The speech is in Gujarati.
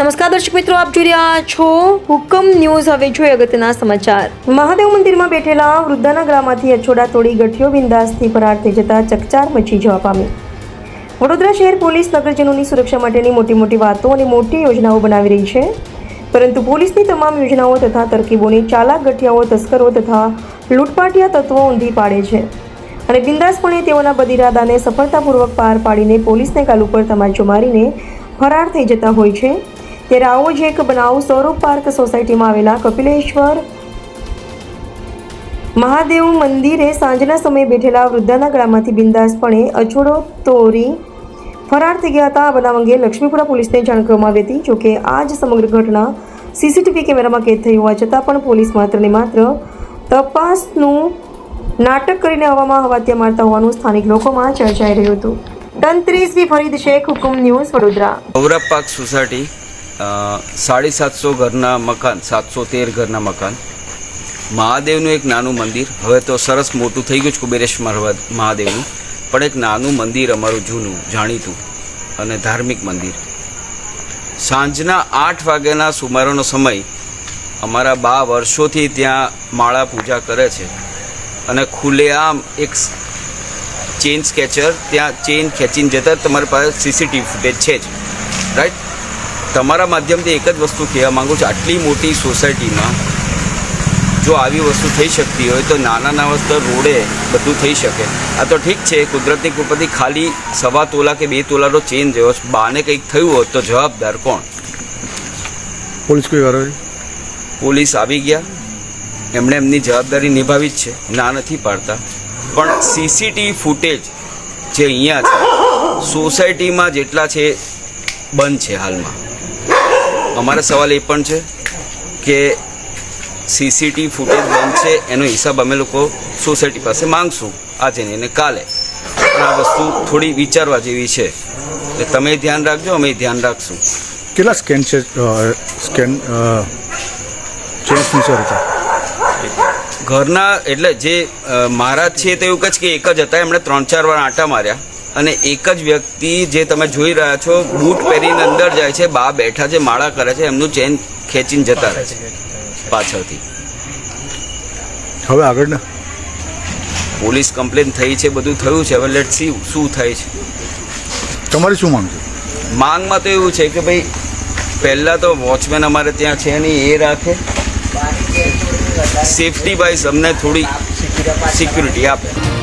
નમસ્કાર દર્શક મિત્રો, આપ જોઈ રહ્યા છો હુકમ ન્યૂઝ. હવે જોઈએ અગત્યના સમાચાર. મહાદેવ મંદિરમાં બેઠેલા વૃદ્ધાના ગ્રામમાંથી અછોડા તોડી ગઠિયો બિંદાસથી ફરાર થઈ જતા ચકચાર મચી જવા પામી વડોદરા શહેર પોલીસ નગરજનોની સુરક્ષા માટેની મોટી મોટી વાતો અને મોટી યોજનાઓ બનાવી રહી છે. પરંતુ પોલીસની તમામ યોજનાઓ તથા તરકીબોની ચાલાક ગઠિયાઓ, તસ્કરો તથા લૂંટપાટિયા તત્વો ઊંધી પાડે છે. અને બિંદાસપણે તેઓના બદિરાદાને સફળતાપૂર્વક પાર પાડીને પોલીસને કાલ ઉપર તમાચો મારીને ફરાર થઈ જતા હોય છે. ત્યારે આવો જ એક બનાવ સૌરભ પાર્ક સોસાયટીમાં આવેલા કપિલેશ્વર મહાદેવ મંદિરે સાંજના સમયે બેઠેલા વૃદ્ધાના ગળામાંથી બિંદાસપણે અછોડો તોરી ફરાર થઈ ગયા હતા. આ બનાવ અંગે લક્ષ્મીપુરા પોલીસને જાણ કરવામાં આવી હતી. જોકે આ જ સમગ્ર ઘટના સીસીટીવી કેમેરામાં કેદ થઈ હોવા છતાં પણ પોલીસ માત્ર ને માત્ર તપાસનું નાટક કરીને હવામાં હવાત્યા મારતા હોવાનું સ્થાનિક લોકોમાં ચર્ચાઈ રહ્યું હતું. તંત્રીસવી ફરીદ શેખ હુકુમ ન્યૂઝ વડોદરા. સોસાયટી સાડી સાતસો ઘરના મકાન સાતસો તેર ઘરના મકાન. મહાદેવનું એક નાનું મંદિર. હવે તો સરસ મોટું થઈ ગયું છે કુબેરેશ્વર મહાદેવનું. પણ એક નાનું મંદિર અમારું જૂનું, જાણીતું અને ધાર્મિક મંદિર. સાંજના આઠ વાગ્યાના સુમારોનો સમય. અમારા બા વર્ષોથી ત્યાં માળા પૂજા કરે છે અને ખુલ્લેઆમ એક ચેન સ્કેચર, ત્યાં ચેન ખેંચીને જતા તમારી પાસે સીસીટીવી ફૂટેજ છે જ. રાઈટ તમારા માધ્યમથી એક જ વસ્તુ કહેવા માંગુ છું આટલી મોટી સોસાયટીમાં જો આવી વસ્તુ થઈ શકતી હોય તો નાના નાના સ્તર રોડે બધું થઈ શકે. આ તો ઠીક છે કુદરતની કૃપાથી ખાલી સવા તોલા કે બે તોલાનો ચેન જેવો. બાને કંઈક થયું હોત તો જવાબદાર કોણ? પોલીસ કોઈ પોલીસ આવી ગયા. એમણે એમની જવાબદારી નિભાવી જ છે. ના નથી પાડતા. પણ સીસીટીવી ફૂટેજ જે અહીંયા છે સોસાયટીમાં જેટલા છે બંધ છે હાલમાં. અમારો સવાલ એ પણ છે કે સીસીટીવી ફૂટેજ બંધ છે, એનો હિસાબ અમે લોકો સોસાયટી પાસે માંગશું આજે અને કાલે. પણ આ વસ્તુ થોડી વિચારવા જેવી છે. એટલે તમે ધ્યાન રાખજો, અમે ધ્યાન રાખશું. કેટલા સ્કેન છે? સ્કેન ચેન્જ હતા ઘરના એટલે જે મહારાજ છે તે એવું કહે છે કે એક જ હતા એમણે ત્રણ ચાર વાર આંટા માર્યા. અને એક જ વ્યક્તિ જે તમે જોઈ રહ્યા છો બૂટ પહેરીને અંદર જાય છે બા બેઠા છે માળા કરે છે એમનું ચેન ખેંચીને જતા રહે છે પાછળથી. હવે આગળ ને પોલીસ કમ્પ્લેન થઈ છે બધું થયું છે હવે લેટ સી શું થાય છે. તમારી શું માંગ છે? માંગમાં તો એવું છે કે ભાઈ પહેલાં તો વોચમેન અમારે ત્યાં છે નહીં એ રાખે. સેફટી વાઇઝ અમને થોડી સિક્યુરિટી આપે.